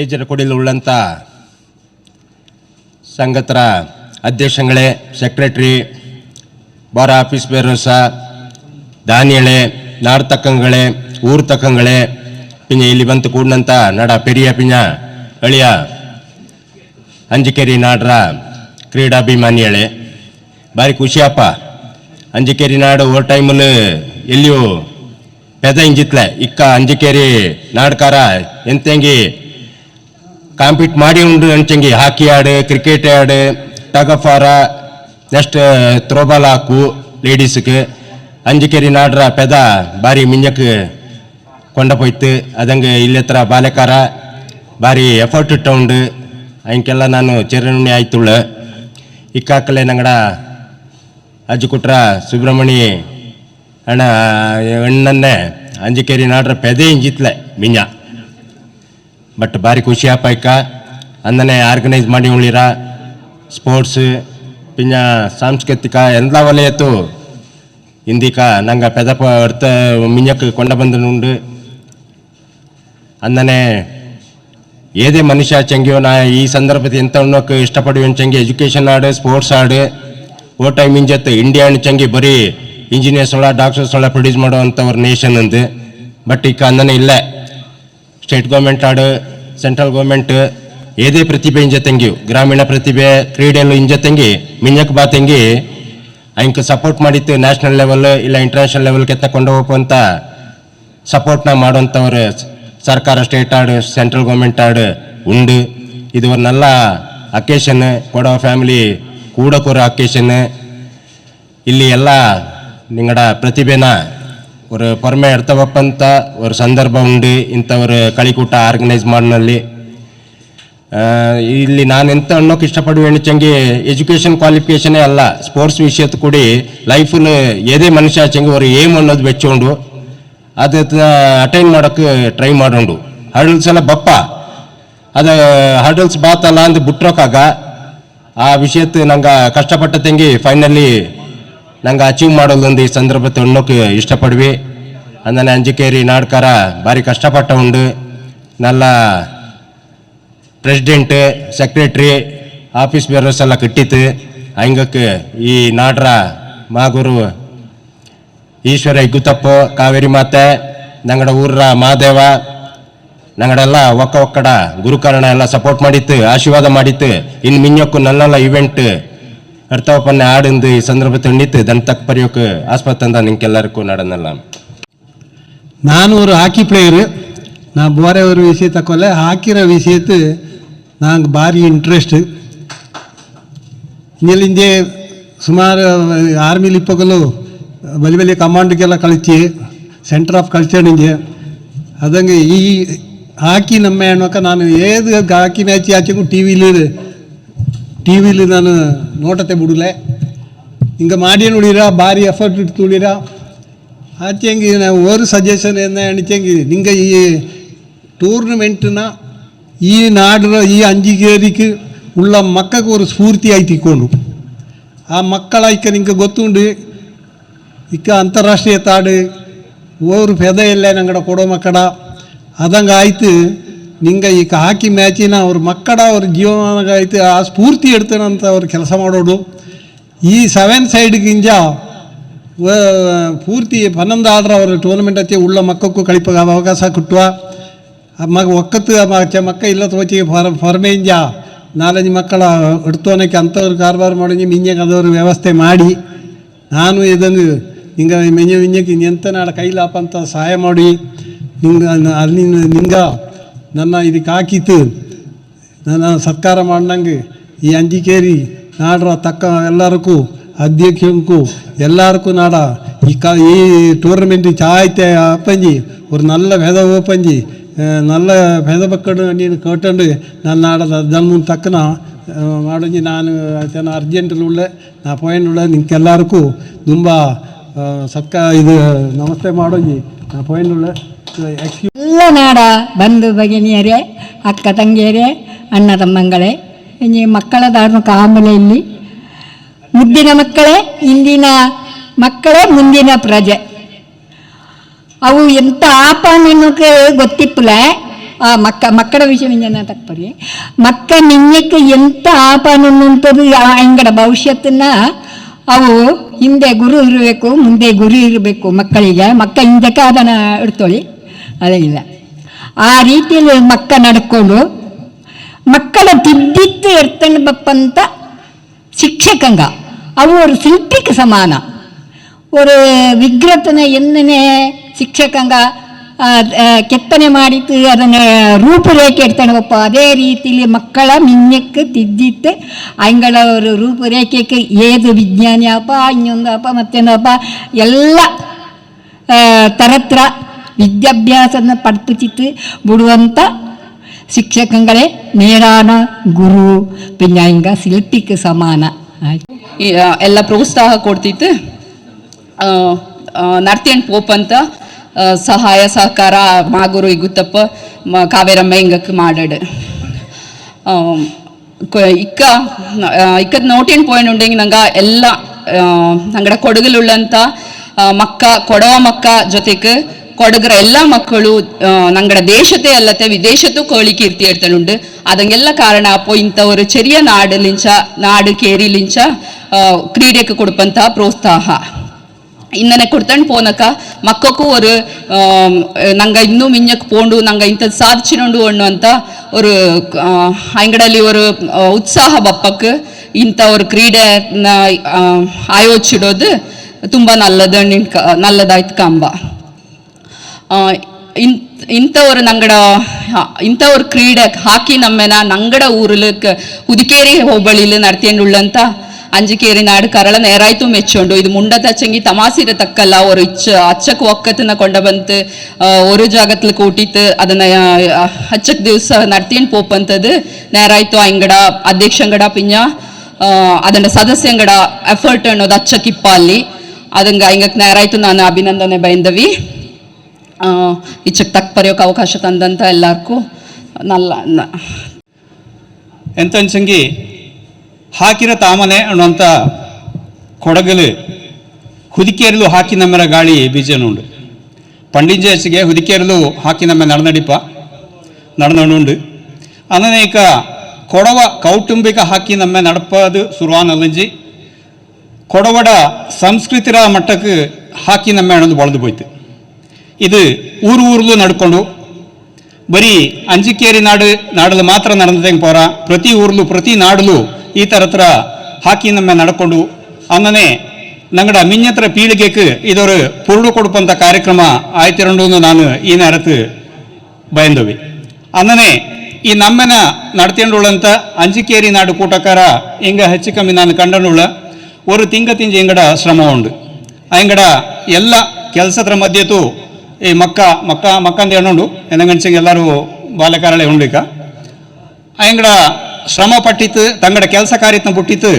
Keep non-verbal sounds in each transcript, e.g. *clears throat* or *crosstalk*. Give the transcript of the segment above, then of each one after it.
Stage ಉಳ್ಳಂತ ಸಂಘತರ ಅಧ್ಯಕ್ಷಗಳೇ ಸೆಕ್ರೆಟ್ರಿ ಬಾರ ಆಫೀಸ್ ಬೇರೋಸ ದಾನಿಯಳೆ, ನಾಡ್ ತಕ್ಕಂಗಳೇ, ಊರ್ ತಕ್ಕಂಗಳೇ ಪಿಂಜ ಇಲ್ಲಿ ಬಂತು ಕೂಡಂತ ನಡ ಪೆರಿಯ ಪಿಂಜ ಅಳಿಯ ಅಂಜಿಕೇರಿ ನಾಡ್ರ ಕ್ರೀಡಾಭಿಮಾನಿಯಳೆ. ಬಾರಿ ಖುಷಿಯಪ್ಪ. ಅಂಜಿಕೇರಿ ನಾಡು ಓ ಟೈಮಲ್ಲಿ ಎಲ್ಲಿಯೂ ಪೆದ ಇಂಜಿತ್ಲೆ. ಇಕ್ಕ ಅಂಜಿಕೇರಿ ನಾಡ್ಕಾರ ಎಂತೆಂಗಿ ಕಾಂಪೀಟ್ ಮಾಡಿ ಉಂಡು ಅಂಚಂಗಿ ಹಾಕಿ ಆಡು ಕ್ರಿಕೆಟ್ ಆಡು ಟಗಫಾರ ನೆಕ್ಸ್ಟ್ ತ್ರೋಬಾಲ್ ಹಾಕು ಲೇಡೀಸ್ಗೆ ಅಂಜಿಕೇರಿ ನಾಡ್ರ ಪೆದ ಬಾರಿ ಮಿಂಜಕ್ ಕೊಂಡ ಪೋಯ್ತು ಅದಂಗೆ ಇಲ್ಲತ್ರ ಬಾಲ್ಯಕಾರ ಬಾರಿ ಎಫರ್ಟ್ ಇಟ್ಟುಂಡು ಅಂಕೆಲ್ಲ ನಾನು ಚಿರನುಣಿ ಆಯ್ತುಳ್ಳು ಇಕ್ಕಾಕಲೆ ನಂಗಡ ಅಜ್ಜಿ ಕುಟ್ರ ಸುಬ್ರಹ್ಮಣಿ ಅಣ್ಣ ಅಣ್ಣನ್ನೇ ಅಂಜಿಕೇರಿ ನಾಡ್ರ ಪೆದೆ ಇಂಜಿತ್ಲೆ ಮಿಂಜ ಬಟ್ ಭಾರಿ ಖುಷಿ ಆಪಾಯ್ಕ ಅಂದನೆ ಆರ್ಗನೈಸ್ ಮಾಡಿ ಉಳಿರ. ಸ್ಪೋರ್ಟ್ಸ್ ಪಿನ್ನ ಸಾಂಸ್ಕೃತಿಕ ಎಲ್ಲ ವಲಯತ್ತು ಹಿಂದಿಕ ನಂಗೆ ಪೆದಪ ಅರ್ಥ ಮಿಂಜಕ್ಕೆ ಕೊಂಡ ಬಂದನುಂಡು ಅಂದನೆ ಏದೇ ಮನುಷ್ಯ ಚೆಂಗಿಯೋ ನಾ ಈ ಸಂದರ್ಭದ ಎಂತ ಉಣ್ಣೋಕೆ ಇಷ್ಟಪಡುವ ಚೆಂಗಿ ಎಜುಕೇಷನ್ ಆಡು ಸ್ಪೋರ್ಟ್ಸ್ ಆಡು. ಓ ಟೈಮ್ ಇಂಜತ್ ಇಂಡಿಯಾ ಚಂಗಿ ಬರೀ ಇಂಜಿನಿಯರ್ಸ್ ಒಳ ಡಾಕ್ಟರ್ಸ್ ಒಳ ಪ್ರೊಡ್ಯೂಸ್ ಮಾಡುವಂಥವ್ರ ನೇಷನ್ ಅಂದು. ಬಟ್ ಈಗ ಅಂದನೆ ಇಲ್ಲ. ಸ್ಟೇಟ್ ಗೌರ್ಮೆಂಟ್ ಆಡು ಸೆಂಟ್ರಲ್ ಗೌರ್ಮೆಂಟ್ ಏದೇ ಪ್ರತಿಭೆ ಇಂಜ ತಂಗಿ ಗ್ರಾಮೀಣ ಪ್ರತಿಭೆ ಕ್ರೀಡೆಯಲ್ಲೂ ಇಂಜ ತಂಗಿ ಮಿಂಜಕ್ ಬಾ ತಂಗಿ ಅಂಕ ಸಪೋರ್ಟ್ ಮಾಡಿತ್ತು ನ್ಯಾಷನಲ್ ಲೆವೆಲ್ ಇಲ್ಲ ಇಂಟರ್ನ್ಯಾಷನಲ್ ಲೆವೆಲ್ಗೆ ತಕೊಂಡು ಹೋಗುವಂತ ಸಪೋರ್ಟ್ನ ಮಾಡುವಂಥವ್ರು ಸರ್ಕಾರ ಸ್ಟೇಟ್ ಆಡು ಸೆಂಟ್ರಲ್ ಗೌರ್ಮೆಂಟ್ ಆಡು ಉಂಡು ಇದು ಒಂದು நல்ல ಅಕೇಶನ್ ಕೊಡೋ ಫ್ಯಾಮಿಲಿ ಕೂಡಕೂರ ಅಕೇಶನ್ ಇಲ್ಲಿ ಎಲ್ಲ ನಿಂಗಡ ಪ್ರತಿಭೆನ ஒரு பொறுமை எடுத்தவப்பಂತ ಒಂದು ಸಂದರ್ಭ ಉಂಡಿ ಇಂಥ ಕಳಿಕೂಟ ಆರ್ಗನೈಸ್ ಮಾಡಿನಲ್ಲಿ ಇಲ್ಲಿ ನಾನು ಎಂತ ಅನ್ನೋಕೆ ಇಷ್ಟಪಡುವ ಚಂಗೆ ಎಜುಕೇಷನ್ ಕ್ವಾಲಿಫಿಕೇಷನೇ ಅಲ್ಲ ಸ್ಪೋರ್ಟ್ಸ್ ವಿಷಯದ ಕೂಡಿ ಲೈಫನ್ನು ಎದೇ ಮನುಷ್ಯ ಆಚಂಗೆ ಒಂದು ಏಮ್ ಅನ್ನೋದು ಬೆಚ್ಚೊಂಡು ಅದ ಅಟೈನ್ ಮಾಡೋಕೆ ಟ್ರೈ ಮಾಡೋಂಡು ಹರ್ಡಲ್ಸ್ ಎಲ್ಲ ಬಪ್ಪ ಅದು ಹರ್ಡಲ್ಸ್ ಬಾತಲ್ಲ ಅಂತ ಬಿಟ್ರೋಕಾಗ ಆ ವಿಷಯಕ್ಕೆ ನಂಗೆ ಕಷ್ಟಪಟ್ಟ ತಂಗಿ ಫೈನಲಿ ನಂಗೆ ಅಚೀವ್ ಮಾಡೋದೊಂದು ಈ ಸಂದರ್ಭ ಅನ್ನೋಕೆ ಇಷ್ಟಪಡ್ವಿ. ಅಂದನೆ ಅಂಜಿಕೇರಿ ನಾಡ್ಕಾರ ಭಾರಿ ಕಷ್ಟಪಟ್ಟ ಉಂಡು. ನಲ್ಲ ಪ್ರೆಸಿಡೆಂಟ್ ಸೆಕ್ರೆಟ್ರಿ ಆಫೀಸ್ ಬೇರೋಸ್ ಎಲ್ಲ ಕಟ್ಟಿತ್ತು. ಹಂಗಕ್ಕೆ ಈ ನಾಡ್ರ ಮಾಗುರು ಈಶ್ವರ ಇಗ್ಗುತಪ್ಪ, ಕಾವೇರಿ ಮಾತೆ, ನಂಗಡ ಊರ ಮಾದೇವ, ನಂಗಡೆಲ್ಲ ಒಕ್ಕ ಒಕ್ಕಡ ಗುರುಕರಣ ಎಲ್ಲ ಸಪೋರ್ಟ್ ಮಾಡಿತ್ತು, ಆಶೀರ್ವಾದ ಮಾಡಿತ್ತು. ಇನ್ನು ಮಿನ್ಯೊಕ್ಕು ನಲ್ಲೆಲ್ಲ ಇವೆಂಟ್ ಅರ್ಥವಪ್ಪನ್ನ ಆಡಿಂದು ಈ ಸಂದರ್ಭ ತಂಡಿತ್ತು ದನ್ ತಕ್ಕ ಬರೆಯೋಕೆ ಆಸ್ಪತ್ರೆ ಅಂದ ನಿಂಕೆಲ್ಲರಿಗೂ ನಡನಲ್ಲ. ನಾನು ಅವರು ಹಾಕಿ ಪ್ಲೇಯರ್ ನಾ போகிற ವಿಷಯ ತಕ್ಕೊಲ್ಲ ಹಾಕಿರೋ ஹாக்கிற ನಂಗೆ ಭಾರಿ பாரி இன்ட்ரெஸ்ட்டு ಇಲ್ಲಿಂದೆ ಸುಮಾರು ಆರ್ಮಿಲಿ ಇಪ್ಪಗಲು ಬಲಿ ಬಲಿ ಕಮಾಂಡ್ಗೆಲ್ಲ ಕಳಿಸಿ ಸೆಂಟರ್ ಆಫ್ ಕಲ್ಚರ್ ನಿಂಗೆ ಅದಂಗೆ ಈ ಹಾಕಿ ನಮ್ಮ ಹೆಣ್ಮಕ್ಕ ನಾನು ಏದು ಹಾಕಿ ಮ್ಯಾಚಿ ಆಚೆಗೂ ಟಿ ವಿಲಿ ಟಿ ವಿಲಿ ನಾನು ನೋಟತೆ ಬಿಡಲೆ ಹಿಂಗೆ ಮಾಡಿ ನೋಡಿರ ಭಾರಿ ಎಫರ್ಟ್ ಇಟ್ಟು ತುಳಿರ ಆಚೆಂಗಿ ನಾವು ஒரு ಸಜೆಷನ್ என்ன அனுச்செங்கி நீங்கள் ಈ ಟೂರ್ನಮೆಂಟ್ನ ಈ ನಾಡಿನ ಈ ಅಂಜಿಗೇರಿಗೆ ಉಳ್ಳ ಮಕ್ಕಕ್ಕೆ ಒಂದು ಸ್ಫೂರ್ತಿ ಆಯ್ತು ಇಕ್ಕೊಂಡು ಆ ಮಕ್ಕಳ ಇಕ್ಕ ನಿಂಗೆ ಗೊತ್ತುಂಡು ಇಕ್ಕ ಅಂತಾರಾಷ್ಟ್ರೀಯ ತಾಡು ಓರು ಪೆದ ಎಲ್ಲ ನಂಗಡ ಕೊಡೋ ಮಕ್ಕಳ ಅದಂಗೆ ಆಯ್ತು ನಿಂಗೆ ಈಗ ಹಾಕಿ ಮ್ಯಾಚಿನ ಅವ್ರ ಮಕ್ಕಳ ಅವ್ರ ಜೀವನಗೈತೆ ಆ ಸ್ಫೂರ್ತಿ ಅಂತ ಅವ್ರು ಕೆಲಸ ಮಾಡೋಡು ಈ ಸೆವೆನ್ ಸೈಡ್ಗಿಂಜ ವ- ಪೂರ್ತಿ ಪನ್ನೊಂದು ಆಡ್ರ ಅವ್ರ ಟೂರ್ನಮೆಂಟ್ ಹಚ್ಚಿ ಉಳ್ಳ ಮಕ್ಕಕ್ಕೂ ಕಳಿಪ ಅವಕಾಶ ಕೊಟ್ಟುವ ಮಗ ಒಕ್ಕತ್ತು ಮಕ್ಕ ಇಲ್ಲ ತೋಚಿ ಫಾರ್ ಫಾರ್ಮೇಂಜ ನಾಲಂಜು ಮಕ್ಕಳ ಹಿಡ್ತೋನಕ್ಕೆ ಅಂಥವ್ರು ಕಾರ್ಬಾರ್ ಮಾಡಿ ಮಿಂಜಕ್ಕೆ ಅದವ್ರು ವ್ಯವಸ್ಥೆ ಮಾಡಿ. ನಾನು ಇದನ್ನು ಹಿಂಗೆ ಮಿಂಜ ಮಿಂಜಕ್ಕೆ ಎಂತ ನಾಳೆ ಕೈಲಾಪ ಅಂತ ಸಹಾಯ ಮಾಡಿ. ನಿಂಗೆ ಅಲ್ಲಿ ನಿಂಗ ನನ್ನ ಇದಕ್ಕೆ ಹಾಕಿತ್ತು ನನ್ನ ಸತ್ಕಾರ ಮಾಡಿದಂಗೆ ಈ ಅಂಜಿಕೇರಿ ನಾಡ್ರ ತಕ್ಕ ಎಲ್ಲರಿಗೂ அத்தியட்சனுக்கு எல்லாருக்கும் நாடா இக்கா ஈ டோர்னமெண்ட் சாய்த்த அப்பஞ்சி ஒரு நல்ல வெதவு அப்பஞ்சி நல்ல வெதபக்கடு நீನು கேட்டண்டு நான் நாட தன்முன் தக்கன ಮಾಡಂಜಿ ನಾನು ಚೆನ್ನ ಅರ್ಜೆಂಟಲ್ಲುಳ್ಳೆ ನಾ ಪೋಯನ್ನುಳ್ಳೆ ನಿಂಕೆಲ್ಲಾರಕ್ಕೂ ತುಂಬ ಸತ್ಕ ಇದು ನಮಸ್ತೆ ಮಾಡೋಂಜಿ ನಾ ಪೋಯನ್ನುಳ್ಳೆ ಎಕ್ಸ್ಕ್ಯೂ ಎಲ್ಲ ನಾಡ ಬಂಧು ಭಗಿನಿಯರೇ, ಅಕ್ಕ ತಂಗಿಯರೇ, ಅಣ್ಣ ತಮ್ಮಂಗಳೇ, ಇನ್ನು ಮಕ್ಕಳ ಧಾರ್ಮಿಕ ಆಂಬಲೆಯಲ್ಲಿ ಮುದ್ದಿನ ಮಕ್ಕಳೇ, ಇಂದಿನ ಮಕ್ಕಳೇ ಮುಂದಿನ ಪ್ರಜೆ. ಅವು ಎಂಥ ಆಪ ನಿಮಗೆ ಗೊತ್ತಿಪ್ಪಲ? ಆ ಮಕ್ಕ, ಮಕ್ಕಳ ವಿಷಯ ತಪ್ಪರಿ ಮಕ್ಕ ನಿಂಗಕ್ಕೆ ಎಂತ ಆಪನುಂಟದು ಅಂಗಡ ಭವಿಷ್ಯತನ್ನ ಅವು ಹಿಂದೆ ಗುರು ಇರಬೇಕು, ಮುಂದೆ ಗುರು ಇರಬೇಕು ಮಕ್ಕಳಿಗೆ. ಮಕ್ಕ ಹಿಂದಕ್ಕೆ ಅದನ್ನು ಇಡ್ತೊಳಿ ಅದೇ ಇಲ್ಲ ಆ ರೀತಿಯಲ್ಲಿ ಮಕ್ಕ ನಡ್ಕೊಂಡು ಮಕ್ಕಳ ತಿದ್ದಿತ್ತು ಎಡ್ತಂಡು ಬಪ್ಪಂತ ಶಿಕ್ಷಕಂಗ ಅವು ஒரு ಶಿಲ್ಪಿಗೆ ಸಮಾನ ஒரு ವಿಗ್ರಹತನ ಎನ್ನನೆ ಶಿಕ್ಷಕಂಗ ಆ, ಆ, ಕೆತ್ತನೆ ಮಾಡಿತ್ತು ಅದನ್ನು ರೂಪುರೇಖೆ ಇಡ್ತಾನೆ ಒಪ್ಪ ಅದೇ ರೀತಿಲಿ ಮಕ್ಕಳ ಮಿನ್ನಕ್ಕೆ ತಿದ್ದಿತ್ತು ಅಂಗಳ ஒரு ರೂಪುರೇಖೆಗೆ ಏದು ವಿಜ್ಞಾನಿ ಅಪ್ಪ ಇನ್ನೊಂದು ಅಪ್ಪ ಮತ್ತೊಂದಪ್ಪ ಎಲ್ಲ ಆ, ತರತ್ರ ವಿದ್ಯಾಭ್ಯಾಸನ ಪಡ್ತಿತ್ತು ಬಿಡುವಂಥ ಶಿಕ್ಷಕಗಳೇ ನೇರಾನ ಗುರು ಪಿನ್ನ ಹಿಂಗ ಸಮಾನ ಎಲ್ಲ ಪ್ರೋತ್ಸಾಹ ಕೊಡ್ತಿತ್ತು ನರ್ತಿಯನ್ ಪೋಪ್ ಅಂತ ಸಹಾಯ ಸಹಕಾರ ಮಾಗುರು ಇಗುತ್ತಪ್ಪ ಕಾವೇರಮ್ಮ ಹಿಂಗಕ್ಕೆ ಮಾಡಾಡು ಇಕ್ಕ ಇಕ್ಕದ ನೋಟಿನ ಪಾಯಿಂಟ್ ಉಂಡಂಗೆ ನಂಗೆ ಎಲ್ಲ ನಂಗಡ ಕೊಡಗಲುಳ್ಳಂಥ ಮಕ್ಕ ಕೊಡವ ಮಕ್ಕ ಜೊತೆಗೆ ಕೊಡಗರ ಎಲ್ಲ ಮಕ್ಕಳು ಆ, ನಂಗಡ ದೇಶತೆ ಅಲ್ಲತೆ ವಿದೇಶತ್ತು ಕೋಳಿ ಕೀರ್ತಿ ಇಡ್ತಾನುಂಡು ಅದಂಗೆಲ್ಲ ಕಾರಣ ಅಪ್ಪೋ ಇಂಥವರು ಚೆರಿಯ ನಾಡಲಿಂಚ ನಾಡು ಕೇರಿಲಿಂಚ ಆ, ಕ್ರೀಡೆಗೆ ಕೊಡುವಂತಹ ಪ್ರೋತ್ಸಾಹ ಇನ್ನನೆ ಕೊಡ್ತಾಂಡ್ ಪೋನಕ ಮಕ್ಕಕ್ಕೂ ஒரு ஆம், ನಂಗ ಇನ್ನೂ ಮಿಂಜಕ್ ಪೋಂಡು ನಂಗ ಇಂಥದ್ದು ಸಾಧಿಸಿನೊಂಡು ಅಣ್ಣು ಅಂತ ஒரு ಅಂಗಡಲ್ಲಿ ஒரு ಆ, ಉತ್ಸಾಹ ಬಪ್ಪಕ್ಕೆ ಇಂಥ ஒரு ಕ್ರೀಡೆ ಆಯೋಜಿಸಿಡೋದು ತುಂಬ ನಲ್ಲದ ನಲ್ಲದಾಯ್ತು ಕಂಬ ಆ, ಇನ್ ಇಂಥವರು ನಂಗಡ ಇಂಥವ್ರ ಕ್ರೀಡೆ ಹಾಕಿ ನಮ್ಮನ ನಂಗಡ ಊರ್ಲಕ್ಕೆ ಹುದಿಕೇರಿ ಹೋಬಳಿಲಿ ನಡೆತಿಯನ್ನುಳ್ಳಂತ ಅಂಜಿಕೇರಿ ನಾಡು ಕರಳ ನೇರಾಯ್ತು ಮೆಚ್ಚೊಂಡು ಇದು ಮುಂಡದ ಚಂಗಿ ತಮಾಸಿರ ತಕ್ಕಲ್ಲ, ಅವರು ಇಚ್ಚ ಅಚ್ಚಕ್ಕೆ ಒಕ್ಕತನ ಕೊಂಡ ಬಂತು ಒಂದು ಜಾಗತ್ಲ ಕೂಟಿತ್ತು, ಅದನ್ನ ಅಚ್ಚಕ್ ದಿವಸ ನಡ್ತೀನಿ ಪೋಪಂತದ್ದು ನೇರಾಯ್ತು ಅಂಗಡ ಅಧ್ಯಕ್ಷಂಗಡ ಪಿಂಜ ಅದನ್ನ ಸದಸ್ಯಂಗಡ ಎಫರ್ಟ್ ಅನ್ನೋದು ಅಚ್ಚಕ್ಕಿಪ್ಪ ಅಲ್ಲಿ, ಅದಂಗ ಹಿಂಗಕ್ಕೆ ನೇರಾಯ್ತು ನಾನು ಅಭಿನಂದನೆ ಬೈಂದವಿ. ಇಚ್ಚಕ್ ತಕ್ಕ ಪರೆಯೋಕೆ ಅವಕಾಶ ತಂದಂತ ಎಲ್ಲರಿಗೂ ನಲ್ಲ ಎಂತ ಅನ್ಸಂಗಿ ಹಾಕಿರ ತಾಮನೆ ಅನ್ನುವಂಥ ಕೊಡಗಲು, ಹುದಿಕೇರಲು ಹಾಕಿ ನಮ್ಮರ ಗಾಳಿ ಬೀಜನುಂಡು ಪಂಡಿಂಜೇಸಿಗೆ ಹುದಿಕೇರಲು ಹಾಕಿ ನಮ್ಮ ನಡನಡಿಪ ನಡನಡುಂಡು ಅನನೇಕ ಕೊಡವ ಕೌಟುಂಬಿಕ ಹಾಕಿ ನಮ್ಮ ನಡಪದು ಸುರುವಾನಲ್ಲಂಜಿ ಕೊಡವಡ ಸಂಸ್ಕೃತಿರ ಮಟ್ಟಕ್ಕೆ ಹಾಕಿ ನಮ್ಮ ಅನ್ನೋದು ಬಳದು ಹೋಯ್ತು. ಇದು ಊರು ಊರಲ್ಲೂ ನಡ್ಕೊಂಡು, ಬರೀ ಅಂಜಿಕೇರಿ ನಾಡು ನಾಡಲು ಮಾತ್ರ ನಡೆದಂಗೆ ಪೋರ? ಪ್ರತಿ ಊರ್ಲು ಪ್ರತಿ ನಾಡಲು ಈ ಥರ ಹತ್ರ ಹಾಕಿ ನಮ್ಮ ನಡ್ಕೊಂಡು, ಅನ್ನನೆ ನಂಗಡ ಮಿನ್ಯತ್ರ ಪೀಳಿಗೆಗೆ ಇದರ ಪುರುಳು ಕೊಡುವಂಥ ಕಾರ್ಯಕ್ರಮ ಆಯ್ತಿರಂಡು ನಾನು ಈ ನೇರತ್ತು ಬಯಂದವಿ. ಅನ್ನನೆ ಈ ನಮ್ಮನ ನಡ್ತಿಂಡುಳ್ಳಂತ ಅಂಜಿಕೇರಿ ನಾಡು ಕೂಟಕಾರ ಹಿಂಗ ಹೆಚ್ಚು ಕಮ್ಮಿ ನಾನು ಕಂಡನುಳ್ಳ ಒರು ತಿಂಗ ತಿಂಜಿ ಹಿಂಗಡ ಶ್ರಮ ಉಂಡು. ಹಿಂಗಡ ಎಲ್ಲ ಕೆಲಸದ ಮಧ್ಯತು ಈ ಮಕ್ಕ ಮಕ್ಕ, ಮಕ್ಕಂದ ಎಣ್ಣುಂಡು ಎನ್ನಗಂಚಿಗೆ ಎಲ್ಲರೂ ಬಾಲ್ಯಕಾರಳೆ ಉಂಡಿಕ ಅಯಂಗಡ ಶ್ರಮ ಪಟ್ಟಿತ್ತು, ತಂಗಡ ಕೆಲಸ ಕಾರ್ಯತ್ನ ಬಿಟ್ಟಿತ್ತು